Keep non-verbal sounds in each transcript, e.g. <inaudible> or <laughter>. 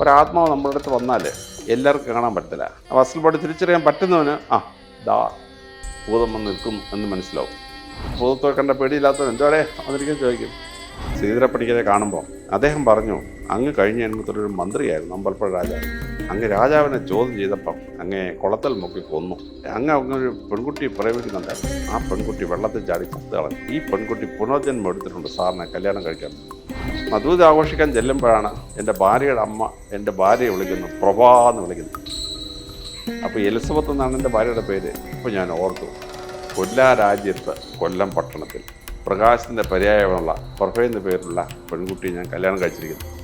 ഒരാത്മാവ് നമ്മുടെ അടുത്ത് വന്നാൽ എല്ലാവർക്കും കാണാൻ പറ്റത്തില്ല. അപ്പോൾ അസൽ ബോഡി തിരിച്ചറിയാൻ പറ്റുന്നവന് ആ ദാ ഭൂതം വന്ന് നിൽക്കും എന്ന് മനസ്സിലാവും. ഭൂതത്തെ കണ്ട പേടിയില്ലാത്തവൻ എന്തോടെ അതിരിക്കും ചോദിക്കും. ശ്രീധരപ്പണിക്കരെ കാണുമ്പോൾ അദ്ദേഹം പറഞ്ഞു അങ്ങ് കഴിഞ്ഞ ജന്മത്തിലൊരു മന്ത്രിയായിരുന്നു അമ്പലപ്പുഴ രാജാവ്. അങ്ങ് രാജാവിനെ ചോദ്യം ചെയ്തപ്പം അങ്ങേ കുളത്തിൽ മുക്കി കൊന്നു. അങ്ങ് അങ്ങൊരു പെൺകുട്ടി പ്രേമിക്കുന്നുണ്ടായിരുന്നു ആ പെൺകുട്ടി വെള്ളത്തിൽ ചാടി ചത്ത് കളഞ്ഞു. ഈ പെൺകുട്ടി പുനർജന്മം എടുത്തിട്ടുണ്ട് സാറിനെ കല്യാണം കഴിക്കാൻ. മധുവിധ ആഘോഷിക്കാൻ ചെല്ലുമ്പോഴാണ് എന്റെ ഭാര്യയുടെ അമ്മ എന്റെ ഭാര്യയെ വിളിക്കുന്നു. പ്രഭാ എന്ന് വിളിക്കുന്നു. അപ്പോൾ എലിസബത്ത് എന്നാണ് എന്റെ ഭാര്യയുടെ പേര്. ഇപ്പോൾ ഞാൻ ഓർത്തു. കൊല്ലാ രാജ്യത്ത് കൊല്ലം പട്ടണത്തിൽ പ്രകാശത്തിന്റെ പര്യായമുള്ള പ്രഭ പേരുള്ള പെൺകുട്ടിയെ ഞാൻ കല്യാണം കഴിച്ചിരിക്കുന്നു.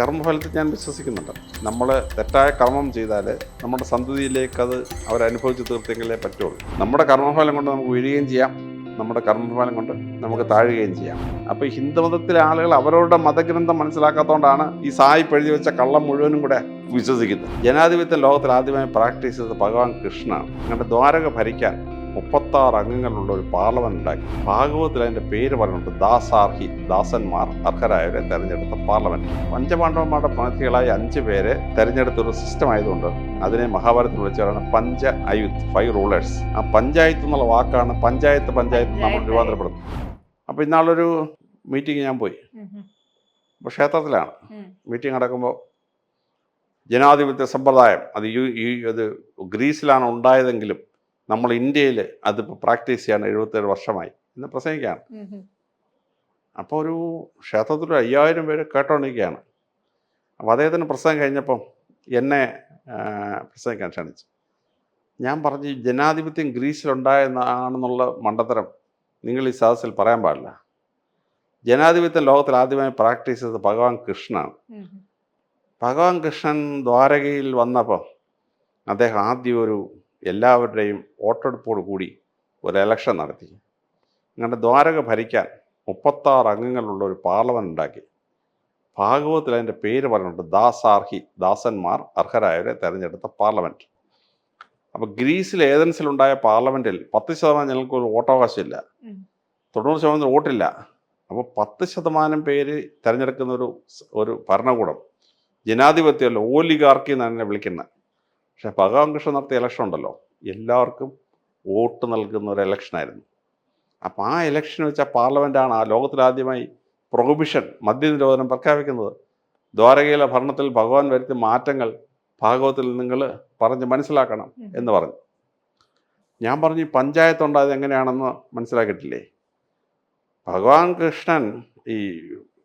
കർമ്മഫലത്തിൽ ഞാൻ വിശ്വസിക്കുന്നുണ്ട്. നമ്മൾ തെറ്റായ കർമ്മം ചെയ്താൽ നമ്മുടെ സന്തതിയിലേക്ക് അത് അവരനുഭവിച്ച് തീർത്തെങ്കിലേ പറ്റുള്ളൂ. നമ്മുടെ കർമ്മഫലം കൊണ്ട് നമുക്ക് വീഴുകയും ചെയ്യാം. നമ്മുടെ കർമ്മഫലം കൊണ്ട് നമുക്ക് താഴുകയും ചെയ്യാം. അപ്പോൾ ഹിന്ദുമതത്തിലെ ആളുകൾ അവരുടെ മതഗ്രന്ഥം മനസ്സിലാക്കാത്തതുകൊണ്ടാണ് ഈ സായി എഴുതി വെച്ച കള്ളം മുഴുവനും കൂടെ വിശ്വസിക്കുന്നത്. ജനാധിപത്യ ലോകത്തിൽ ആദ്യമായി പ്രാക്ടീസ് ചെയ്തത് ഭഗവാൻ കൃഷ്ണനാണ്. അങ്ങനെ ദ്വാരക ഭരിക്കാൻ മുപ്പത്താറ് അംഗങ്ങളുള്ള ഒരു പാർലമെന്റ് ഉണ്ടാക്കി. ഭാഗവതത്തിൽ അതിന്റെ പേര് പറഞ്ഞിട്ടുണ്ട് ദാസാർഹി ദാസന്മാർ അർഹരായവരെ തെരഞ്ഞെടുത്ത പാർലമെന്റ്. പഞ്ചപാണ്ഡവന്മാരുടെ പ്രതിനിധികളായ അഞ്ച് പേരെ തെരഞ്ഞെടുത്ത ഒരു സിസ്റ്റം ആയതുകൊണ്ട് അതിനെ മഹാഭാരതത്തിൽ വിളിച്ചാണ് പഞ്ച അയുത്ത് ഫൈവ് റൂളേഴ്സ് ആ പഞ്ചായത്ത് എന്നുള്ള വാക്കാണ് പഞ്ചായത്ത് പഞ്ചായത്ത് നമ്മൾ. രൂപാന്തരപ്പെടുന്നത് അപ്പോൾ ഇന്നാളൊരു മീറ്റിംഗ് ഞാൻ പോയി. അപ്പോൾ ക്ഷേത്രത്തിലാണ്. മീറ്റിംഗ് നടക്കുമ്പോൾ ജനാധിപത്യ സമ്പ്രദായം അത് യു ഈ അത് ഗ്രീസിലാണ് ഉണ്ടായതെങ്കിലും നമ്മൾ ഇന്ത്യയിൽ അതിപ്പോൾ പ്രാക്ടീസ് ചെയ്യാൻ എഴുപത്തേഴ് വർഷമായി ഇന്ന് പ്രസംഗിക്കുകയാണ്. അപ്പോൾ ഒരു ക്ഷേത്രത്തിൽ അയ്യായിരം പേര് കേട്ടോണ്ടിരിക്കുകയാണ്. അപ്പോൾ അദ്ദേഹത്തിന് പ്രസംഗം കഴിഞ്ഞപ്പം എന്നെ പ്രസംഗിക്കാൻ ക്ഷണിച്ചു. ഞാൻ പറഞ്ഞു "ഈ ജനാധിപത്യം ഗ്രീസിലുണ്ടായെന്നാണെന്നുള്ള മണ്ടത്തരം നിങ്ങൾ ഈ സദസ്സിൽ പറയാൻ പാടില്ല. ജനാധിപത്യം ലോകത്തിൽ ആദ്യമായി പ്രാക്ടീസ് ചെയ്തത് ഭഗവാൻ കൃഷ്ണനാണ്. ഭഗവാൻ കൃഷ്ണൻ ദ്വാരകയിൽ വന്നപ്പോൾ അദ്ദേഹം ആദ്യം ഒരു എല്ലാവരുടെയും വോട്ടെടുപ്പോട് കൂടി ഒരു എലക്ഷൻ നടത്തി. അങ്ങനെ ദ്വാരക ഭരിക്കാൻ മുപ്പത്താറ് അംഗങ്ങളുള്ള ഒരു പാർലമെന്റ് ഉണ്ടാക്കി. ഭാഗവത്തിൽ അതിന്റെ പേര് പറഞ്ഞിട്ടുണ്ട് ദാസാർഹി ദാസന്മാർ അർഹരായവരെ തെരഞ്ഞെടുത്ത പാർലമെന്റ് അപ്പോൾ ഗ്രീസിൽ ഏതൻസിലുണ്ടായ പാർലമെന്റിൽ പത്ത് ശതമാനം ഞങ്ങൾക്ക് ഒരു വോട്ടവകാശമില്ല. തൊണ്ണൂറ് ശതമാനം വോട്ടില്ല. അപ്പോൾ പത്ത് ശതമാനം പേര് തിരഞ്ഞെടുക്കുന്ന ഒരു ഒരു ഭരണകൂടം ജനാധിപത്യമല്ല ഓലിഗാർക്കി എന്നാണ് എന്നെ വിളിക്കുന്നത് പക്ഷേ ഭഗവാൻ കൃഷ്ണൻ നടത്തിയ ഇലക്ഷൻ ഉണ്ടല്ലോ. എല്ലാവർക്കും വോട്ട് നൽകുന്ന ഒരു ഇലക്ഷനായിരുന്നു അപ്പോൾ ആ ഇലക്ഷൻ വെച്ച പാർലമെന്റാണ് ആ ലോകത്തിലാദ്യമായി പ്രൊഹിബിഷൻ മദ്യനിരോധനം പ്രഖ്യാപിക്കുന്നത്. ദ്വാരകയിലെ ഭരണത്തിൽ ഭഗവാൻ വരുത്തിയ മാറ്റങ്ങൾ ഭാഗവത്തിൽ നിങ്ങൾ പറഞ്ഞ് മനസ്സിലാക്കണം എന്ന് പറഞ്ഞു. ഞാൻ പറഞ്ഞു പഞ്ചായത്ത് ഉണ്ടായത് എങ്ങനെയാണെന്ന് മനസ്സിലാക്കിയിട്ടില്ലേ? ഭഗവാൻ കൃഷ്ണൻ ഈ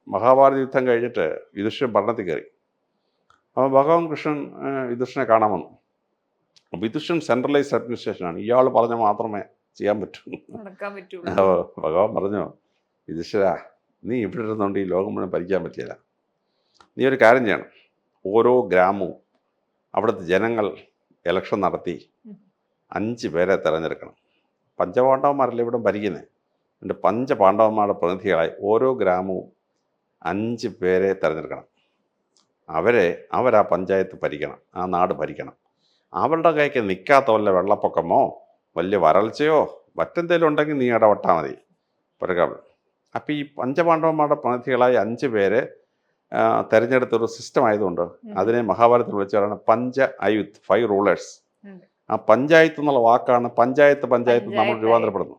മഹാഭാരത യുദ്ധം കഴിഞ്ഞിട്ട് യുധിഷ്ഠിരൻ ഭരണത്തിൽ കയറി. അപ്പോൾ ഭഗവാൻ കൃഷ്ണൻ വിദുഷനെ യുധിഷ്ഠിരനെ കാണാൻ വന്നു. അപ്പോൾ സെൻട്രലൈസ് അഡ്മിനിസ്ട്രേഷൻ ആണ്. ഇയാൾ പറഞ്ഞ മാത്രമേ ചെയ്യാൻ പറ്റൂ. അപ്പോൾ ഭഗവാൻ പറഞ്ഞു യുധിഷ്ഠിര നീ ഇവിടെ ഇരുന്നുകൊണ്ട് ഈ ലോകം മുഴുവൻ ഭരിക്കാൻ പറ്റില്ല. നീ ഒരു കാര്യം ചെയ്യണം. ഓരോ ഗ്രാമവും അവിടുത്തെ ജനങ്ങൾ ഇലക്ഷൻ നടത്തി അഞ്ച് പേരെ തിരഞ്ഞെടുക്കണം. പഞ്ചപാണ്ഡവന്മാരല്ലേ ഇവിടെ ഭരിക്കുന്നത് എന്റെ പഞ്ചപാണ്ഡവന്മാരുടെ പ്രതിനിധികളായി ഓരോ ഗ്രാമവും അഞ്ച് പേരെ തിരഞ്ഞെടുക്കണം. അവരെ അവരാ പഞ്ചായത്ത് ഭരിക്കണം ആ നാട് ഭരിക്കണം. അവരുടെ കൈക്ക് നിൽക്കാത്ത വല്ല വെള്ളപ്പൊക്കമോ? വലിയ വരൾച്ചയോ? മറ്റെന്തെങ്കിലും ഉണ്ടെങ്കിൽ നീ ഇടപെട്ടാൽ മതി. പ്രകാരം അപ്പോൾ ഈ പഞ്ചപാണ്ഡവന്മാരുടെ പ്രതിനിധികളായി അഞ്ച് പേരെ തിരഞ്ഞെടുത്തൊരു സിസ്റ്റം ആയതുകൊണ്ട് അതിനെ മഹാഭാരതത്തിൽ വിളിച്ചാണ് പഞ്ച അയുത്ത് ഫൈവ് റൂളേഴ്സ്. ആ പഞ്ചായത്ത് എന്നുള്ള വാക്കാണ് പഞ്ചായത്ത് പഞ്ചായത്ത് നമ്മൾ. രൂപാന്തരപ്പെടുന്നു.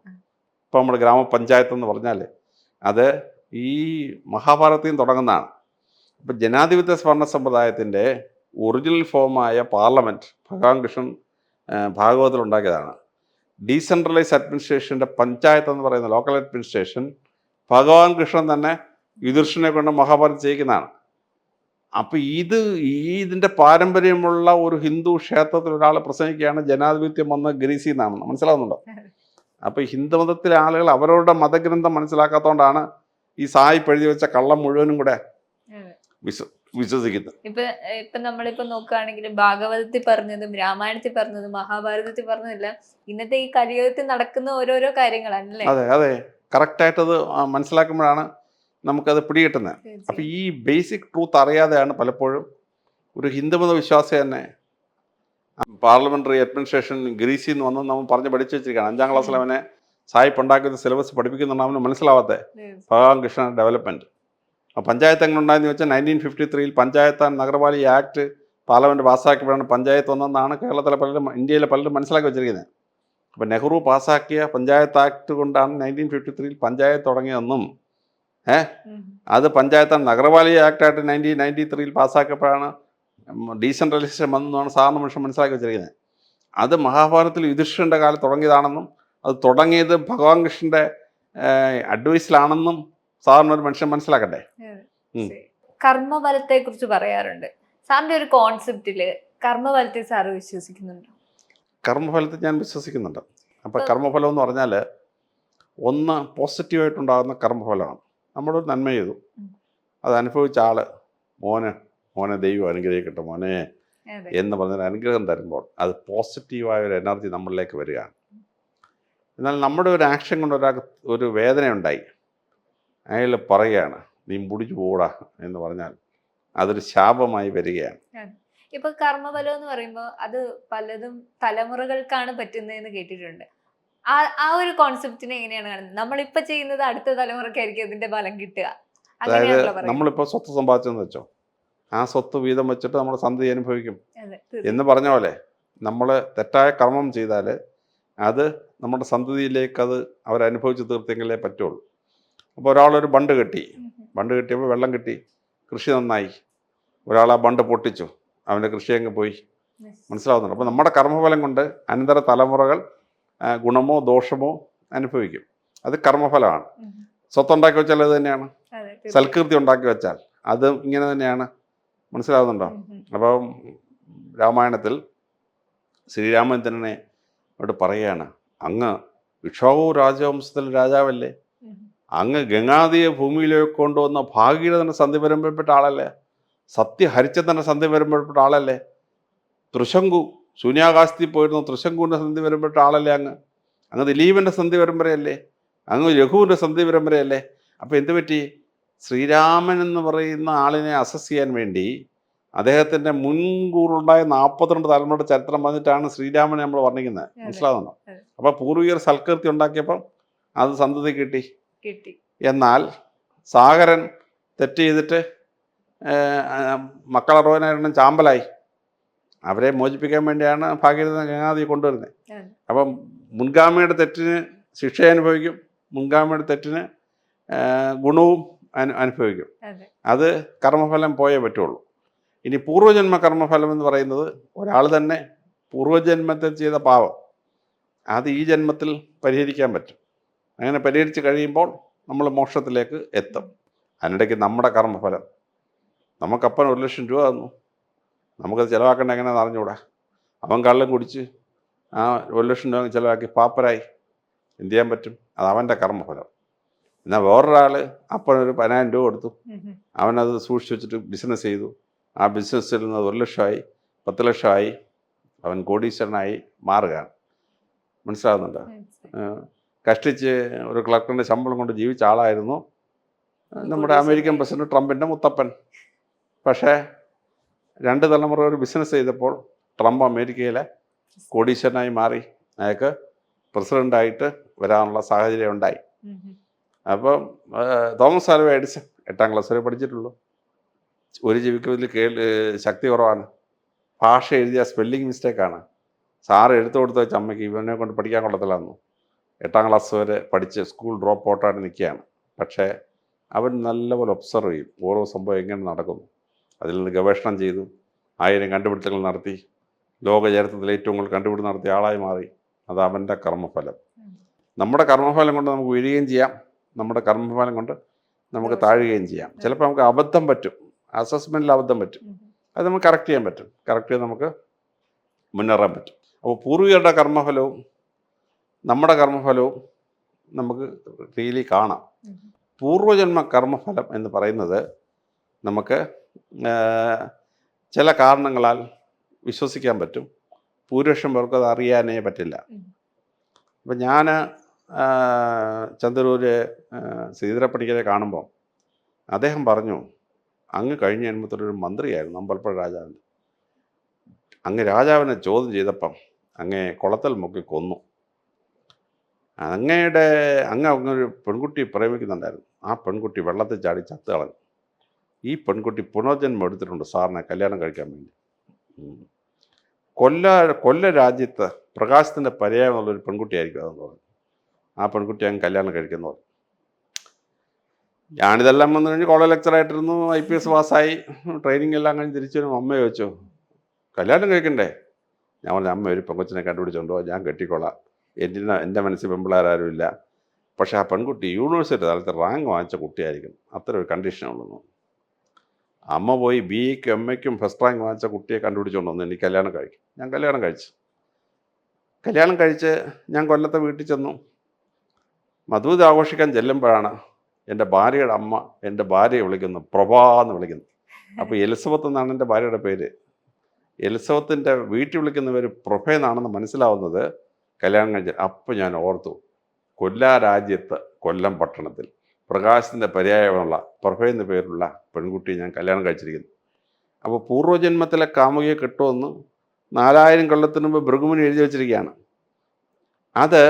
ഇപ്പോൾ നമ്മൾ ഗ്രാമപഞ്ചായത്ത് എന്ന് പറഞ്ഞാൽ അത് ഈ മഹാഭാരതത്തിൽ നിന്ന് തുടങ്ങുന്നതാണ്. ഇപ്പം ജനാധിപത്യ സ്വർണ സമ്പ്രദായത്തിന്റെ ഒറിജിനൽ ഫോമായ പാർലമെന്റ് ഭഗവാൻ കൃഷ്ണൻ ഉണ്ടാക്കിയതാണ്. ഡീസെൻട്രലൈസ് അഡ്മിനിസ്ട്രേഷന്റെ പഞ്ചായത്ത് എന്ന് പറയുന്ന ലോക്കൽ അഡ്മിനിസ്ട്രേഷൻ ഭഗവാൻ കൃഷ്ണൻ തന്നെ യുധിഷ്ഠിനെ കൊണ്ട് മഹാഭാരത് ചെയ്യിക്കുന്നതാണ്. അപ്പോൾ ഇത് ഈ ഇതിന്റെ പാരമ്പര്യമുള്ള ഒരു ഹിന്ദു ക്ഷേത്രത്തിൽ ഒരാൾ പ്രസംഗിക്കുകയാണ് ജനാധിപത്യം വന്ന് ഗ്രീസിൽ നിന്നാണ് മനസ്സിലാവുന്നുണ്ടോ? അപ്പോൾ ഹിന്ദു മതത്തിലെ ആളുകൾ അവരുടെ മതഗ്രന്ഥം മനസ്സിലാക്കാത്തതുകൊണ്ടാണ് ഈ സായി എഴുതി വെച്ച കള്ളം മുഴുവനും കൂടെ വിശ്വ വിശ്വസിക്കുന്നത് ഇപ്പൊ ഇപ്പൊ നമ്മളിപ്പോ നോക്കുകയാണെങ്കിൽ ഭാഗവതത്തിൽ പറഞ്ഞതും രാമായണത്തിൽ പറഞ്ഞതും മഹാഭാരതത്തിൽ പറഞ്ഞതെല്ലാം ഇന്നത്തെ ഈ കലിയുഗത്തിൽ നടക്കുന്ന ഓരോരോ കാര്യങ്ങളാണ് അതെ അതെ. അതെ കറക്റ്റായിട്ടത് മനസ്സിലാക്കുമ്പോഴാണ് നമുക്കത് പിടികിട്ടുന്നത്. അപ്പൊ ഈ ബേസിക് ട്രൂത്ത് അറിയാതെയാണ് പലപ്പോഴും ഒരു ഹിന്ദുമത വിശ്വാസി തന്നെ പാർലമെന്ററി അഡ്മിനിസ്ട്രേഷൻ ഗ്രീസിൽ നിന്ന് വന്ന് നമ്മൾ പറഞ്ഞ് പഠിച്ചു വെച്ചിരിക്കുകയാണ്. അഞ്ചാം ക്ലാസ്സിൽ അവനെ സായിപ്പ് ഉണ്ടാക്കുന്ന സിലബസ് പഠിപ്പിക്കുന്നുണ്ട്. അവന് മനസ്സിലാവാത്ത ഭഗവാൻ കൃഷ്ണ ഡെവലപ്മെന്റ് ആ പഞ്ചായത്ത് എങ്ങനെ ഉണ്ടായെന്ന് വെച്ചാൽ നയന്റീൻ ഫിഫ്റ്റി ത്രീയിൽ പഞ്ചായത്ത് ആൻഡ് നഗരപാലി ആക്ട് പാർലമെന്റ് പാസ്സാക്കിയപ്പോഴാണ് പഞ്ചായത്ത് വന്നതെന്നാണ് കേരളത്തിലെ പലരും ഇന്ത്യയിലെ പലരും മനസ്സിലാക്കി വെച്ചിരിക്കുന്നത്. അപ്പോൾ നെഹ്റു പാസ്സാക്കിയ പഞ്ചായത്ത് ആക്ട് കൊണ്ടാണ് നയന്റീൻ ഫിഫ്റ്റി ത്രീയിൽ പഞ്ചായത്ത് തുടങ്ങിയതെന്നും ഏ? അത് പഞ്ചായത്ത് ആൻഡ് നഗരപാലി ആക്ടായിട്ട് നയന്റീൻ നയന്റി ത്രീയിൽ പാസ്സാക്കിയപ്പോഴാണ് ഡീസെൻട്രലൈസേഷൻ വന്നെന്നാണ് സാധാരണ മനുഷ്യൻ മനസ്സിലാക്കി വെച്ചിരിക്കുന്നത്. അത് മഹാഭാരതത്തിൽ യുധിഷ്ഠിരന്റെ കാലം തുടങ്ങിയതാണെന്നും അത് തുടങ്ങിയത് ഭഗവാൻ കൃഷ്ണന്റെ അഡ്വൈസിലാണെന്നും സാധാരണ ഒരു മനുഷ്യൻ മനസ്സിലാക്കട്ടെ ഉം. കർമ്മഫലത്തെ കുറിച്ച് പറയാറുണ്ട്. സാറിന്റെ ഒരു കോൺസെപ്റ്റിൽ കർമ്മഫലത്തെ സാറ് വിശ്വസിക്കുന്നുണ്ടോ? കർമ്മഫലത്തെ ഞാൻ വിശ്വസിക്കുന്നുണ്ട്. അപ്പൊ കർമ്മഫലം എന്ന് പറഞ്ഞാൽ ഒന്ന് പോസിറ്റീവായിട്ടുണ്ടാകുന്ന കർമ്മഫലമാണ്. നമ്മളൊരു നന്മ ചെയ്തു. അത് അനുഭവിച്ച ആൾ മോനെ മോനെ ദൈവം അനുഗ്രഹിക്കട്ടെ മോനെ എന്ന് പറഞ്ഞൊരു അനുഗ്രഹം തരുമ്പോൾ അത് പോസിറ്റീവായ ഒരു എനർജി നമ്മളിലേക്ക് വരികയാണ്. എന്നാൽ നമ്മുടെ ഒരു ആക്ഷൻ കൊണ്ട് ഒരാൾക്ക് ഒരു വേദനയുണ്ടായി. അയാൾ പറയുകയാണ് നീ മുടിച്ചു പോടാ എന്ന് പറഞ്ഞാൽ അതൊരു ശാപമായി വരികയാണ്. ഇപ്പൊ കർമ്മബലം എന്ന് പറയുമ്പോൾ അത് പലതും തലമുറകൾക്കാണ് പറ്റുന്നതെന്ന് കേട്ടിട്ടുണ്ട്. ആ ആ ഒരു കോൺസെപ്റ്റിനെ എങ്ങനെയാണ് കാണുന്നത്? നമ്മളിപ്പോ ചെയ്യുന്നത് അടുത്ത തലമുറക്കായിരിക്കും അതിന്റെ ഫലം കിട്ടുക. അതായത് നമ്മളിപ്പോ സ്വത്ത് സമ്പാദിച്ചെന്ന് വെച്ചോ ആ സ്വത്ത് വീതം വെച്ചിട്ട് നമ്മുടെ സന്ധി അനുഭവിക്കും. എന്ന് പറഞ്ഞ പോലെ നമ്മൾ തെറ്റായ കർമ്മം ചെയ്താൽ അത് നമ്മുടെ സന്തതിയിലേക്ക് അത് അവരനുഭവിച്ച് തീർത്തെങ്കിലേ പറ്റുള്ളൂ. അപ്പോൾ ഒരാളൊരു ബണ്ട് കെട്ടി. ബണ്ട് കെട്ടിയപ്പോൾ വെള്ളം കിട്ടി. കൃഷി നന്നായി. ഒരാൾ ആ ബണ്ട് പൊട്ടിച്ചു. അവന്റെ കൃഷി അങ്ങ് പോയി. മനസ്സിലാവുന്നുണ്ട്. അപ്പോൾ നമ്മുടെ കർമ്മഫലം കൊണ്ട് അനന്തര തലമുറകൾ ഗുണമോ ദോഷമോ അനുഭവിക്കും. അത് കർമ്മഫലമാണ്. സ്വത്തുണ്ടാക്കി വെച്ചാൽ അത് തന്നെയാണ്. സൽകൃതി സൽകീർത്തി ഉണ്ടാക്കി വെച്ചാൽ അത് ഇങ്ങനെ തന്നെയാണ്. മനസ്സിലാവുന്നുണ്ടോ. അപ്പം രാമായണത്തിൽ ശ്രീരാമചന്ദ്രനെ അവിടെ പറയുകയാണ്. അങ്ങ് ഇക്ഷാവു രാജവംശത്തിൽ രാജാവല്ലേ. അങ്ങ് ഗംഗാതിയെ ഭൂമിയിലേക്ക് കൊണ്ടുവന്ന ഭാഗീരഥന്റെ സന്ധി വരുമ്പോഴപ്പെട്ട ആളല്ലേ? സത്യ ഹരിചന്ദ്രന്റെ സന്ധി വരുമ്പോഴപ്പെട്ട ആളല്ലേ? തൃശങ്കു ശൂന്യാകാശത്തിൽ പോയിരുന്ന തൃശങ്കുവിന്റെ സന്ധി വരുമ്പോഴത്തെ ആളല്ലേ അങ്ങ്? അങ്ങ് ദിലീപിന്റെ സന്ധി പരമ്പരയല്ലേ? അങ്ങ് രഘുവിന്റെ സന്ധി പരമ്പരയല്ലേ? അപ്പോൾ എന്ത് പറ്റി? ശ്രീരാമൻ എന്ന് പറയുന്ന ആളിനെ അസസ് ചെയ്യാൻ വേണ്ടി അദ്ദേഹത്തിന്റെ മുൻകൂറുണ്ടായ നാൽപ്പത്തിരണ്ട് തലമുറയുടെ ചരിത്രം പറഞ്ഞിട്ടാണ് ശ്രീരാമനെ നമ്മൾ വർണിക്കുന്നത്. മനസ്സിലാകുന്നുണ്ടോ അപ്പോൾ പൂർവികർ സൽകീർത്തി ഉണ്ടാക്കിയപ്പം അത് സന്തതി കിട്ടി. കിട്ടി. എന്നാൽ സാഗരൻ തെറ്റ് ചെയ്തിട്ട് മക്കളറുപതിനായിരം ചാമ്പലായി. അവരെ മോചിപ്പിക്കാൻ വേണ്ടിയാണ് ഭാഗീരഥ ഗംഗാതി കൊണ്ടുവരുന്നത് അപ്പം മുൻഗാമിയുടെ തെറ്റിന് ശിക്ഷ അനുഭവിക്കും മുൻഗാമിയുടെ തെറ്റിന് ഗുണവും അനു അനുഭവിക്കും. അതെ. അത് കർമ്മഫലം പോയേ പറ്റുള്ളൂ. ഇനി പൂർവജന്മ കർമ്മഫലം എന്ന് പറയുന്നത് ഒരാൾ തന്നെ പൂർവജന്മത്തിൽ ചെയ്ത പാവം അത് ഈ ജന്മത്തിൽ പരിഹരിക്കാൻ പറ്റും. അങ്ങനെ പരിഹരിച്ച് കഴിയുമ്പോൾ നമ്മൾ മോക്ഷത്തിലേക്ക് എത്തും. അതിനിടയ്ക്ക് നമ്മുടെ കർമ്മഫലം. നമുക്കപ്പൻ ഒരു ലക്ഷം രൂപ തന്നു. നമുക്കത് ചിലവാക്കേണ്ട എങ്ങനെയാണെന്ന് അറിഞ്ഞുകൂടാ? അവൻ കള്ളം കുടിച്ച് ആ ഒരു ലക്ഷം രൂപ ചിലവാക്കി പാപ്പരായി. എന്ത് ചെയ്യാൻ പറ്റും? അത് അവന്റെ കർമ്മഫലം. എന്നാൽ വേറൊരാൾ അപ്പനൊരു പതിനായിരം രൂപ കൊടുത്തു. അവനത് സൂക്ഷിച്ച് വെച്ചിട്ട് ബിസിനസ് ചെയ്തു. ആ ബിസിനസ്സിൽ നിന്ന് ഒരു ലക്ഷമായി പത്ത് ലക്ഷമായി അവൻ കോടീശ്വരനായി മാറുകയാണ്. ഏഹ് കഷ്ടിച്ച് ഒരു ക്ലർക്കിന്റെ ശമ്പളം കൊണ്ട് ജീവിച്ച ആളായിരുന്നു. നമ്മുടെ അമേരിക്കൻ പ്രസിഡന്റ് ട്രംപിന്റെ മുത്തപ്പൻ. പക്ഷേ രണ്ട് തലമുറ ഒരു ബിസിനസ് ചെയ്തപ്പോൾ ട്രംപ് അമേരിക്കയിലെ കോടീശ്വരനായി മാറി. അയാൾക്ക് പ്രസിഡന്റായിട്ട് വരാനുള്ള സാഹചര്യം ഉണ്ടായി. അപ്പം തോമസ് ആൽവ എഡിസൺ എട്ടാം ക്ലാസ് വരെ പഠിച്ചിട്ടുള്ളൂ. ഒരു ജീവിക്കുന്നതിൽ കേൾ ശക്തി കുറവാണ്. ഭാഷ എഴുതിയ സ്പെല്ലിംഗ് മിസ്റ്റേക്കാണ് സാറ് എടുത്തു കൊടുത്ത വെച്ച അമ്മയ്ക്ക് ഇവനെ കൊണ്ട് പഠിക്കാൻ കൊള്ളത്തില്ലായിരുന്നു എട്ടാം ക്ലാസ് വരെ പഠിച്ച് സ്കൂൾ ഡ്രോപ്പ് ഔട്ടായിട്ട് നിൽക്കുകയാണ്. പക്ഷേ അവൻ നല്ലപോലെ ഒബ്സർവ് ചെയ്യും. ഓരോ സംഭവം എങ്ങനെ നടക്കുന്നു. അതിൽ നിന്ന് ഗവേഷണം ചെയ്തു. ആയിരം കണ്ടുപിടുത്തങ്ങൾ നടത്തി. ലോക ചരിത്രത്തിൽ ഏറ്റവും കൂടുതൽ കണ്ടുപിടുത്തം നടത്തിയ ആളായി മാറി. അത് അവന്റെ കർമ്മഫലം. നമ്മുടെ കർമ്മഫലം കൊണ്ട് നമുക്ക് വീഴുകയും ചെയ്യാം. നമ്മുടെ കർമ്മഫലം കൊണ്ട് നമുക്ക് താഴുകയും ചെയ്യാം. ചിലപ്പോൾ നമുക്ക് അബദ്ധം പറ്റും. അസസ്മെന്റിൽ അബദ്ധം പറ്റും. അത് നമുക്ക് കറക്റ്റ് ചെയ്യാൻ പറ്റും. കറക്റ്റ് ചെയ്ത് നമുക്ക് മുന്നേറാൻ പറ്റും. അപ്പോൾ പൂർവികരുടെ കർമ്മഫലവും നമ്മുടെ കർമ്മഫലവും നമുക്ക് റിയലി കാണാം. പൂർവജന്മ കർമ്മഫലം എന്ന് പറയുന്നത് നമുക്ക് ചില കാരണങ്ങളാൽ വിശ്വസിക്കാൻ പറ്റും ഭൂരിപക്ഷം പേർക്ക് അത് അറിയാനേ പറ്റില്ല. അപ്പം ഞാൻ ചന്ദ്രൂര് ശ്രീധരപ്പണിക്കരെ കാണുമ്പോൾ അദ്ദേഹം പറഞ്ഞു അങ്ങ് കഴിഞ്ഞ ജന്മത്തിലൊരു മന്ത്രിയായിരുന്നു അമ്പലപ്പുഴ രാജാവിന്റെ അങ്ങ് രാജാവിനെ ചോദ്യം ചെയ്തപ്പം അങ്ങേ കുളത്തിൽ മുക്കി കൊന്നു അങ്ങയുടെ അങ്ങ് അങ്ങൊരു പെൺകുട്ടി പ്രേമിക്കുന്നുണ്ടായിരുന്നു. ആ പെൺകുട്ടി വെള്ളത്തിൽ ചാടി ചത്ത് കളഞ്ഞു. ഈ പെൺകുട്ടി പുനർജന്മം എടുത്തിട്ടുണ്ട് സാറിനെ കല്യാണം കഴിക്കാൻ വേണ്ടി. കൊല്ല കൊല്ല രാജ്യത്ത് പ്രകാശത്തിന്റെ പര്യായം എന്നുള്ളൊരു പെൺകുട്ടിയായിരിക്കും അതെന്ന് പറഞ്ഞു. ആ പെൺകുട്ടി അങ്ങ് കല്യാണം കഴിക്കുന്നു പറഞ്ഞു. ഞാനിതെല്ലാം വന്നു കഴിഞ്ഞ് കോളേജ് ലെക്ചറായിട്ടിരുന്നു ഐ പി എസ് പാസ്സായി. ട്രെയിനിങ് എല്ലാം കഴിഞ്ഞ് തിരിച്ചു വരും അമ്മ ചോദിച്ചു കല്യാണം കഴിക്കണ്ടേ? ഞാൻ പറഞ്ഞ അമ്മ ഒരു പെങ്കൊച്ചിനെ കണ്ടുപിടിച്ചുകൊണ്ടോ ഞാൻ കെട്ടിക്കോളാം. എന്റെ എന്റെ മനസ്സിൽ പെമ്പിളാരും ഇല്ല പക്ഷേ ആ പെൺകുട്ടി യൂണിവേഴ്സിറ്റി തലത്തിൽ റാങ്ക് വാങ്ങിച്ച കുട്ടിയായിരിക്കും. അത്ര ഒരു കണ്ടീഷനുള്ളൂ അമ്മ പോയി ബി എക്കും എം എക്കും ഫസ്റ്റ് റാങ്ക് വാങ്ങിച്ച കുട്ടിയെ കണ്ടുപിടിച്ചോണ്ട് വന്നു എനിക്ക് കല്യാണം കഴിക്കും. ഞാൻ കല്യാണം കഴിച്ചു. കല്യാണം കഴിച്ച് ഞാൻ കൊല്ലത്തെ വീട്ടിൽ ചെന്നു. മധുവിത് ആഘോഷിക്കാൻ ചെല്ലുമ്പോഴാണ് എന്റെ ഭാര്യയുടെ അമ്മ എന്റെ ഭാര്യയെ വിളിക്കുന്നു. പ്രഭാ എന്ന് വിളിക്കുന്നു. അപ്പോൾ എലിസബത്ത് എന്നാണ് എന്റെ ഭാര്യയുടെ പേര്. എലിസബത്തിന്റെ വീട്ടിൽ വിളിക്കുന്ന പേര് പ്രഭ എന്നാണെന്ന് മനസ്സിലാവുന്നത്. കല്യാണം കഴിച്ച അപ്പോൾ ഞാൻ ഓർത്തു കൊല്ലാ രാജ്യത്ത് കൊല്ലം പട്ടണത്തിൽ പ്രകാശത്തിന്റെ പര്യായമുള്ള പ്രഭ എന്ന പേരുള്ള പെൺകുട്ടിയെ ഞാൻ കല്യാണം കഴിച്ചിരിക്കുന്നു. അപ്പോൾ പൂർവജന്മത്തിലെ കാമുകിയെ കിട്ടുമെന്ന് നാലായിരം കൊല്ലത്തിന് മുമ്പ് ഭൃഗുമുനി എഴുതി വച്ചിരിക്കുകയാണ്. അത്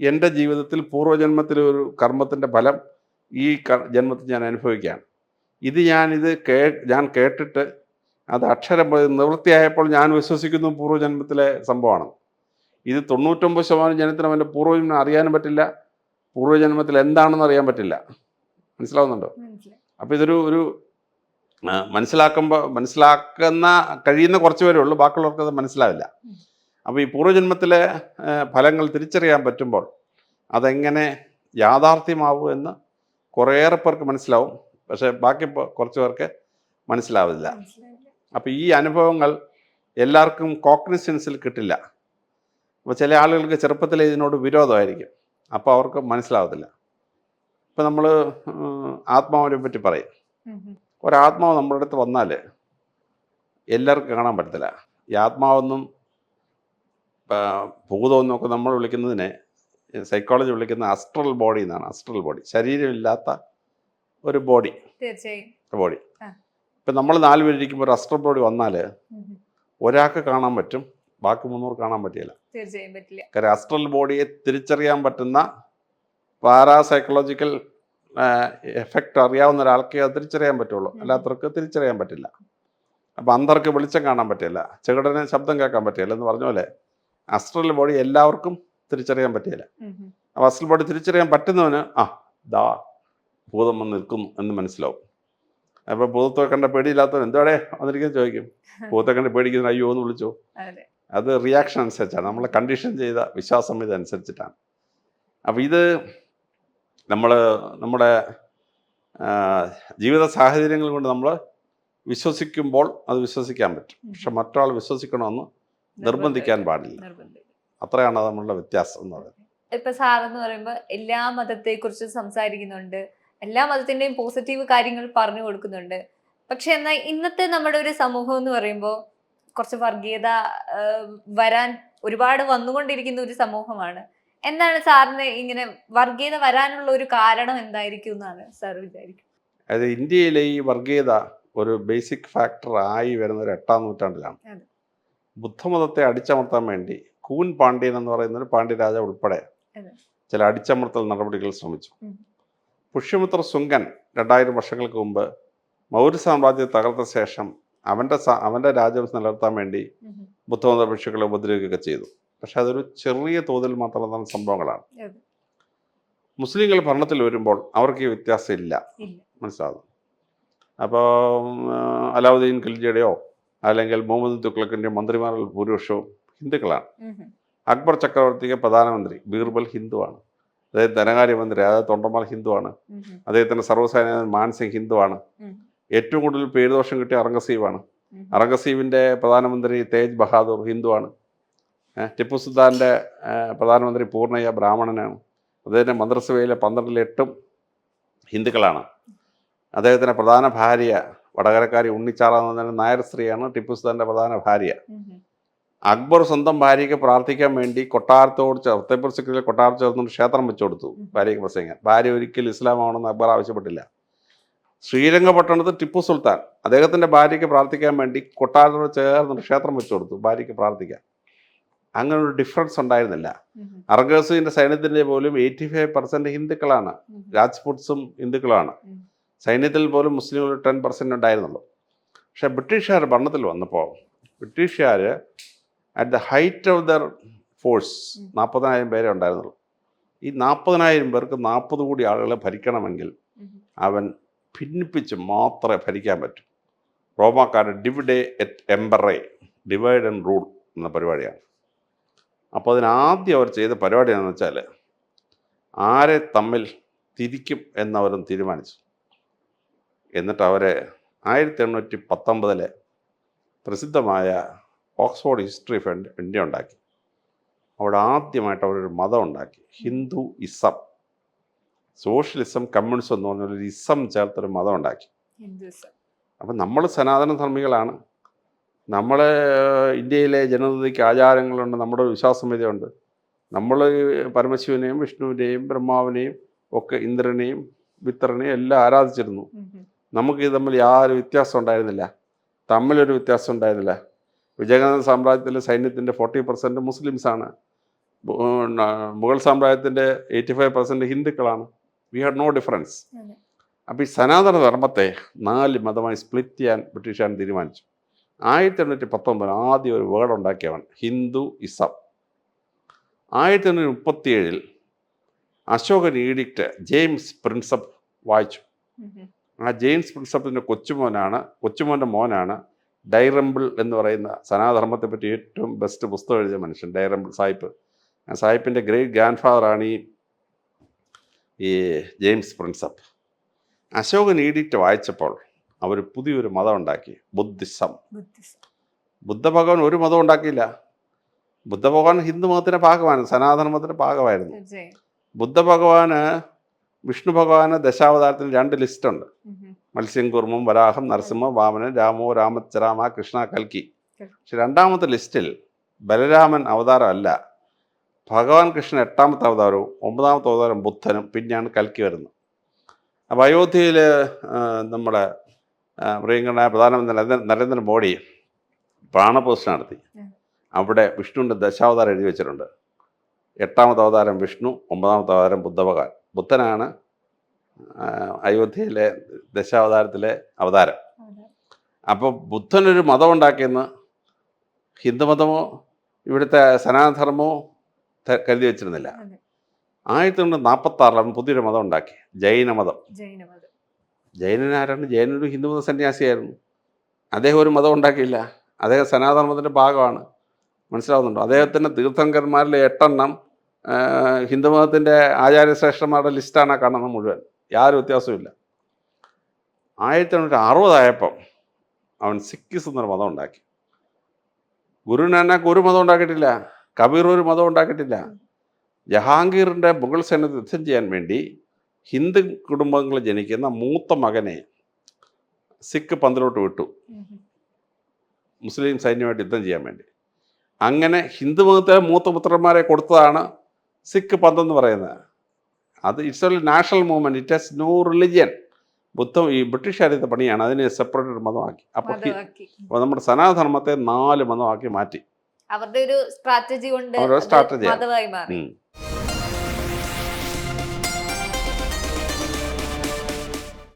എന്റെ ജീവിതത്തിൽ പൂർവജന്മത്തിലെ ഒരു കർമ്മത്തിന്റെ ഫലം ഈ ജന്മത്തിൽ ഞാൻ അനുഭവിക്കുകയാണ്. ഇത് ഞാനിത് കേ ഞാൻ കേട്ടിട്ട് അത് അക്ഷരം നിവൃത്തിയായപ്പോൾ ഞാൻ വിശ്വസിക്കുന്നു പൂർവജന്മത്തിലെ സംഭവമാണ്. ഇത് തൊണ്ണൂറ്റൊമ്പത് ശതമാനം ജനത്തിനും അവന്റെ പൂർവജന്മം അറിയാനും പറ്റില്ല. പൂർവജന്മത്തിൽ എന്താണെന്ന് അറിയാൻ പറ്റില്ല. മനസ്സിലാവുന്നുണ്ടോ? അപ്പോൾ ഇതൊരു ഒരു മനസ്സിലാക്കുമ്പോൾ മനസ്സിലാക്കുന്ന കഴിയുന്ന കുറച്ച് പേരേ ഉള്ളൂ. ബാക്കിയുള്ളവർക്ക് അത് മനസ്സിലാവില്ല. അപ്പോൾ ഈ പൂർവജന്മത്തിലെ ഫലങ്ങൾ തിരിച്ചറിയാൻ പറ്റുമ്പോൾ അതെങ്ങനെ യാഥാർത്ഥ്യമാവും എന്ന് കുറേയേറെ പേർക്ക് മനസ്സിലാവും. പക്ഷേ ബാക്കി കുറച്ച് പേർക്ക് മനസ്സിലാവില്ല. അപ്പോൾ ഈ അനുഭവങ്ങൾ എല്ലാവർക്കും കോഗ്നിസൻസിൽ കിട്ടില്ല. അപ്പോൾ ചില ആളുകൾക്ക് ചെറുപ്പത്തിൽ ഇതിനോട് വിരോധമായിരിക്കും. അപ്പോൾ അവർക്ക് മനസ്സിലാവത്തില്ല. ഇപ്പം നമ്മൾ ആത്മാവിനെ പറ്റി പറയും. ഒരാത്മാവ് നമ്മുടെ അടുത്ത് വന്നാൽ എല്ലാവർക്കും കാണാൻ പറ്റത്തില്ല. ഈ ആത്മാവെന്നും ഭൂതമെന്നും ഒക്കെ നമ്മൾ വിളിക്കുന്നതിനെ സൈക്കോളജി വിളിക്കുന്ന അസ്ട്രൽ ബോഡി എന്നാണ്. അസ്ട്രൽ ബോഡി ശരീരമില്ലാത്ത ഒരു ബോഡി തീർച്ചയായും. ബോഡി. ഇപ്പം നമ്മൾ നാല് പേരിരിക്കുമ്പോൾ ഒരു അസ്ട്രൽ ബോഡി വന്നാൽ. ഒരാൾക്ക് കാണാൻ പറ്റും ബാക്കി മുന്നൂറ് കാണാൻ പറ്റില്ല തീർച്ചയായും പറ്റില്ല. കാര്യം അസ്ട്രൽ ബോഡിയെ തിരിച്ചറിയാൻ പറ്റുന്ന പാരാസൈക്കോളജിക്കൽ എഫക്റ്റ് അറിയാവുന്ന ഒരാൾക്കേ അത് തിരിച്ചറിയാൻ പറ്റുള്ളൂ. അല്ലാത്തവർക്ക് തിരിച്ചറിയാൻ പറ്റില്ല. അപ്പം അന്തർക്ക് വെളിച്ചം കാണാൻ പറ്റില്ല. ചെകിടന് ശബ്ദം കേൾക്കാൻ പറ്റില്ല എന്ന് പറഞ്ഞ പോലെ അസ്ട്രൽ ബോഡി എല്ലാവർക്കും തിരിച്ചറിയാൻ പറ്റില്ല അപ്പം. അപ്പോൾ അസ്ട്രൽ ബോഡി തിരിച്ചറിയാൻ പറ്റുന്നവന് ആ ദാ ഭൂതം വന്ന് നിൽക്കുന്നു എന്ന് മനസ്സിലാവും. അപ്പോൾ ഭൂതത്തെ കണ്ട പേടിയില്ലാത്തവൻ എന്തോടെ? വന്നിരിക്കുന്നത് ചോദിക്കും. <laughs> ഭൂതത്തെ കണ്ട് പേടിക്കുന്ന അയ്യോ എന്ന് വിളിച്ചു. അതെ റിയാക്ഷൻ അനുസരിച്ചാണ്. നമ്മളെ കണ്ടീഷൻ ചെയ്ത വിശ്വാസം ഇതനുസരിച്ചിട്ടാണ് അപ്പോൾ ഇത് നമ്മൾ നമ്മുടെ ജീവിത സാഹചര്യങ്ങൾ കൊണ്ട് നമ്മൾ വിശ്വസിക്കുമ്പോൾ അത് വിശ്വസിക്കാൻ പറ്റും. പക്ഷെ മറ്റൊരാൾ വിശ്വസിക്കണമെന്ന് നിർബന്ധിക്കാൻ പാടില്ല. അത്രയാണ് നമ്മളുടെ വ്യത്യാസം എന്ന് പറയുന്നത്. ഇപ്പൊ സാർ എന്ന് പറയുമ്പോൾ എല്ലാ മതത്തെ കുറിച്ച് സംസാരിക്കുന്നുണ്ട്. എല്ലാ മതത്തിന്റെയും പോസിറ്റീവ് കാര്യങ്ങൾ പറഞ്ഞു കൊടുക്കുന്നുണ്ട്. പക്ഷെ എന്നാൽ ഇന്നത്തെ നമ്മുടെ ഒരു സമൂഹം എന്ന് പറയുമ്പോൾ കുറച്ച് വർഗീയത വരാൻ ഒരുപാട് വന്നുകൊണ്ടിരിക്കുന്ന ഒരു സമൂഹമാണ്. എന്താണ് സാറിന് ഇങ്ങനെ വർഗീയത വരാനുള്ള ഒരു കാരണം എന്തായിരിക്കും എന്നാണ് സാർ വിചാരിക്കും? അതായത് ഇന്ത്യയിലെ ഈ വർഗീയത ഒരു ബേസിക് ഫാക്ടർ ആയി വരുന്ന ഒരു എട്ടാം നൂറ്റാണ്ടിലാണ്. അതെ. ബുദ്ധമതത്തെ അടിച്ചമർത്താൻ വേണ്ടി കൂൻ പാണ്ഡ്യൻ എന്ന് പറയുന്ന ഒരു പാണ്ഡ്യരാജ ഉൾപ്പെടെ അതെ. ചില അടിച്ചമർത്തൽ നടപടികൾ ശ്രമിച്ചു. പുഷ്യമിത്ര ശുങ്കൻ രണ്ടായിരം വർഷങ്ങൾക്ക് മുമ്പ് മൗര്യ സാമ്രാജ്യം തകർത്ത ശേഷം അവന്റെ സ- അവന്റെ രാജ്യം നിലനിർത്താൻ വേണ്ടി ബുദ്ധമത ഭിക്ഷുക്കളെ ഉപദ്രവിക്കുകയൊക്കെ ചെയ്തു. പക്ഷെ അതൊരു ചെറിയ തോതിൽ മാത്രം നടന്ന സംഭവങ്ങളാണ് മുസ്ലിങ്ങൾ ഭരണത്തിൽ വരുമ്പോൾ അവർക്ക് ഈ വ്യത്യാസം ഇല്ല. മനസ്സിലാകും മനസ്സിലാകുന്നു അപ്പോൾ അലാവുദ്ദീൻ ഖിൽജിയുടെയോ അല്ലെങ്കിൽ മുഹമ്മദ് തുക്ലക്കിന്റെ മന്ത്രിമാരിൽ ഭൂരിപക്ഷവും ഹിന്ദുക്കളാണ്. അക്ബർ ചക്രവർത്തിക്ക് പ്രധാനമന്ത്രി ബീർബൽ ഹിന്ദുവാണ്. അദ്ദേഹം ധനകാര്യമന്ത്രി അതായത് തൊണ്ടമാൽ ഹിന്ദുവാണ്. അദ്ദേഹത്തിന്റെ സർവസൈന്യ മാൻസിംഗ് ഹിന്ദുവാണ്. ഏറ്റവും കൂടുതൽ പേരുദോഷം കിട്ടിയ അറംഗസീവാണ്. അറംഗസീവിന്റെ പ്രധാനമന്ത്രി തേജ് ബഹാദൂർ ഹിന്ദുവാണ്. ടിപ്പു സുൽത്താന്റെ പ്രധാനമന്ത്രി പൂർണയ്യ ബ്രാഹ്മണനാണ്. അദ്ദേഹത്തിന്റെ മന്ത്രിസഭയിലെ പന്ത്രണ്ടിൽ എട്ടും ഹിന്ദുക്കളാണ്. അദ്ദേഹത്തിന്റെ പ്രധാന ഭാര്യ വടകരക്കാരി ഉണ്ണിച്ചാറ എന്ന് പറഞ്ഞ നായർ സ്ത്രീയാണ് ടിപ്പു സുൽത്താന്റെ പ്രധാന ഭാര്യ. അക്ബർ സ്വന്തം ഭാര്യയ്ക്ക് പ്രാർത്ഥിക്കാൻ വേണ്ടി കൊട്ടാരത്തോട് ചേ- ഫത്തേപൂർ സിക്രിയിലെ ചേർന്നൊരു ക്ഷേത്രം വെച്ചു കൊടുത്തു. ഭാര്യയ്ക്ക് പ്രസംഗിക്കാൻ ഭാര്യ ഒരിക്കലും ഇസ്ലാം ആവണമെന്ന് അക്ബർ ആവശ്യപ്പെട്ടില്ല. ശ്രീരംഗപട്ടണത്ത് ടിപ്പു സുൽത്താൻ അദ്ദേഹത്തിന്റെ ഭാര്യയ്ക്ക് പ്രാർത്ഥിക്കാൻ വേണ്ടി കൊട്ടാരത്തോട് ചേർന്ന് ക്ഷേത്രം വെച്ചു കൊടുത്തു ഭാര്യയ്ക്ക് പ്രാർത്ഥിക്കാൻ അങ്ങനെ ഒരു ഡിഫറൻസ് ഉണ്ടായിരുന്നില്ല. അർഗസിന്റെ സൈന്യത്തിന്റെ പോലും എയ്റ്റി ഫൈവ് പെർസെന്റ് ഹിന്ദുക്കളാണ്. രാജ്പുട്സും ഹിന്ദുക്കളാണ്. സൈന്യത്തിൽ പോലും മുസ്ലിങ്ങൾ ടെൻ പെർസെന്റ് ഉണ്ടായിരുന്നുള്ളൂ. പക്ഷേ ബ്രിട്ടീഷുകാർ ഭരണത്തിൽ വന്നപ്പോൾ ബ്രിട്ടീഷുകാർ at the height of their force. നാൽപ്പതിനായിരം പേരെ ഉണ്ടായിരുന്നുള്ളൂ. ഈ നാൽപ്പതിനായിരം പേർക്ക് നാൽപ്പത് കോടി ആളുകളെ ഭരിക്കണമെങ്കിൽ അവൻ ഭിന്നിപ്പിച്ച് മാത്രമേ ഭരിക്കാൻ പറ്റൂ. റോമാക്കാരുടെ ഡിവിഡേ എറ്റ് എംബറേ ഡിവൈഡ് ആൻഡ് റൂൾ എന്ന പരിപാടിയാണ്. അപ്പോൾ അതിനാദ്യം അവർ ചെയ്ത പരിപാടി എന്താണെന്ന് വെച്ചാൽ ആരെ തമ്മിൽ തിരിക്കും എന്നവരും തീരുമാനിച്ചു. എന്നിട്ട് അവരെ ആയിരത്തി എണ്ണൂറ്റി പത്തൊമ്പതിലെ പ്രസിദ്ധമായ ഓക്സ്ഫോർഡ് ഹിസ്റ്ററി ഫണ്ട് ഇന്ത്യ ഉണ്ടാക്കി. അവിടെ ആദ്യമായിട്ട് അവരൊരു മതം ഉണ്ടാക്കി ഹിന്ദു ഇസം സോഷ്യലിസം കമ്മ്യൂണിസം എന്ന് പറഞ്ഞൊരു ഇസം ചേർത്തൊരു മതം ഉണ്ടാക്കി അപ്പം നമ്മൾ സനാതന ധർമ്മികളാണ് നമ്മൾ ഇന്ത്യയിലെ ജനതയ്ക്ക് ആചാരങ്ങളുണ്ട് നമ്മുടെ വിശ്വാസമിതയുണ്ട്. നമ്മൾ പരമശിവനെയും വിഷ്ണുവിനെയും ബ്രഹ്മാവിനെയും ഒക്കെ ഇന്ദ്രനെയും വിത്രനെയും എല്ലാം ആരാധിച്ചിരുന്നു. നമുക്ക് ഇത് തമ്മിൽ യാതൊരു വ്യത്യാസം ഉണ്ടായിരുന്നില്ല. തമ്മിലൊരു വ്യത്യാസം ഉണ്ടായിരുന്നില്ല. വിജയനഗര സാമ്രാജ്യത്തിലെ സൈന്യത്തിന്റെ ഫോർട്ടി പെർസെന്റ് മുസ്ലിംസാണ്. മുഗൾ സാമ്രാജ്യത്തിന്റെ eighty five percent ഹിന്ദുക്കളാണ്. We had no difference. അപ്പോൾ ഈ സനാതന ധർമ്മത്തെ നാല് മതമായി സ്പ്ലിറ്റ് ചെയ്യാൻ ബ്രിട്ടീഷുകാർ തീരുമാനിച്ചു. ആയിരത്തി എണ്ണൂറ്റി പത്തൊമ്പത് ആദ്യം ഒരു വേർഡ് ഉണ്ടാക്കിയവൻ ഹിന്ദു ഇസം ആയിരത്തി എണ്ണൂറ്റി മുപ്പത്തിയേഴിൽ അശോകൻ ഈഡിക്റ്റ് ജെയിംസ് പ്രിൻസപ്പ് വായിച്ചു. ആ ജെയിംസ് പ്രിൻസപ്പിന്റെ കൊച്ചുമോനാണ് കൊച്ചുമോന്റെ മോനാണ് ഡൈറംബിൾ എന്ന് പറയുന്ന സനാധർമ്മത്തെ പറ്റി ഏറ്റവും ബെസ്റ്റ് പുസ്തകം എഴുതിയ മനുഷ്യൻ ഡൈറംബിൾ സാഹിബ് സാഹിബിന്റെ ഗ്രേറ്റ് ഗ്രാൻഡ് ഫാദറാണ് ഈ ഈ ജെയിംസ് പ്രിൻസപ്പ്. അശോകൻ ഈഡിറ്റ് വായിച്ചപ്പോൾ അവർ പുതിയൊരു മതം ഉണ്ടാക്കി ബുദ്ധിസം. ബുദ്ധഭഗവാൻ ഒരു മതം ഉണ്ടാക്കിയില്ല. ബുദ്ധഭഗവാൻ ഹിന്ദു മതത്തിന്റെ ഭാഗമാണ് സനാതന മതത്തിന്റെ ഭാഗമായിരുന്നു. ബുദ്ധഭഗവാന് വിഷ്ണു ഭഗവാന് ദശാവതാരത്തിന് രണ്ട് ലിസ്റ്റുണ്ട്. മത്സ്യം കുർമ്മം വരാഹം നരസിംഹം വാമനൻ രാമോ രാമചരാമ കൃഷ്ണ കൽക്കി. പക്ഷെ രണ്ടാമത്തെ ലിസ്റ്റിൽ ബലരാമൻ അവതാരം അല്ല ഭഗവാൻ കൃഷ്ണൻ എട്ടാമത്തെ അവതാരവും ഒമ്പതാമത്തെ അവതാരം ബുദ്ധനും പിന്നെയാണ് കൽക്കി വരുന്നത്. അപ്പോൾ അയോധ്യയിൽ നമ്മുടെ പ്രിയങ്കരനായ പ്രധാനമന്ത്രി നരേന്ദ്ര- നരേന്ദ്രമോദി പ്രാണപ്രതിഷ്ഠ നടത്തി. അവിടെ വിഷ്ണുവിന്റെ ദശാവതാരം എഴുതി വെച്ചിട്ടുണ്ട്. എട്ടാമത്തെ അവതാരം വിഷ്ണു ഒമ്പതാമത്തെ അവതാരം ബുദ്ധഭഗവാൻ. ബുദ്ധനാണ് അയോധ്യയിലെ ദശാവതാരത്തിലെ അവതാരം. അപ്പോൾ ബുദ്ധനൊരു മതം ഉണ്ടാക്കിയെന്ന് ഹിന്ദുമതമോ ഇവിടുത്തെ സനാതനധർമ്മമോ കരുതി വെച്ചിരുന്നില്ല. ആയിരത്തി തൊണ്ണൂറ്റി നാൽപ്പത്തി ആറിൽ അവൻ പുതിയൊരു മതം ഉണ്ടാക്കി. ജൈനമതം ജൈനമതം ജൈനനാരാണ് ജൈനൊരു ഹിന്ദുമത സന്യാസിയായിരുന്നു. അദ്ദേഹം ഒരു മതം ഉണ്ടാക്കിയില്ല. അദ്ദേഹം സനാതനമതത്തിന്റെ ഭാഗമാണ്. മനസ്സിലാവുന്നുണ്ടോ? അദ്ദേഹത്തിന്റെ തീർത്ഥങ്കന്മാരിലെ എട്ടെണ്ണം ഹിന്ദുമതത്തിന്റെ ആചാര്യശ്രേഷ്ഠന്മാരുടെ ലിസ്റ്റാണ് ആ കാണുന്നത് മുഴുവൻ. യാതൊരു വ്യത്യാസവുമില്ല ആയിരത്തി തൊണ്ണൂറ്റി അറുപതായപ്പം അവൻ സിക്കിസ് എന്നൊരു മതം ഉണ്ടാക്കി. ഗുരുനാനാക്ക് ഒരു മതം ഉണ്ടാക്കിയിട്ടില്ല. കബീർ ഒരു മതം ഉണ്ടാക്കിയിട്ടില്ല. ജഹാംഗീറിന്റെ മുഗൾ സൈന്യത്തെ യുദ്ധം ചെയ്യാൻ വേണ്ടി ഹിന്ദു കുടുംബങ്ങളിൽ ജനിക്കുന്ന മൂത്ത മകനെ സിഖ് പന്തലോട്ട് വിട്ടു. മുസ്ലിം സൈന്യമായിട്ട് യുദ്ധം ചെയ്യാൻ വേണ്ടി. അങ്ങനെ ഹിന്ദു മതത്തിലെ മൂത്ത പുത്രന്മാരെ കൊടുത്തതാണ് സിഖ് പന്ത് എന്ന് പറയുന്നത്. അത് it's a national movement it has no religion. ബുദ്ധം ഈ ബ്രിട്ടീഷുകാരുടെ പണിയാണ്. അതിനെ സെപ്പറേറ്റ് മതമാക്കി. അപ്പോൾ അപ്പോൾ നമ്മുടെ സനാതനധർമ്മത്തെ നാല് മതമാക്കി മാറ്റി. അവരുടെ ഒരു സ്ട്രാറ്റജി കൊണ്ട് മതമായി മാറി.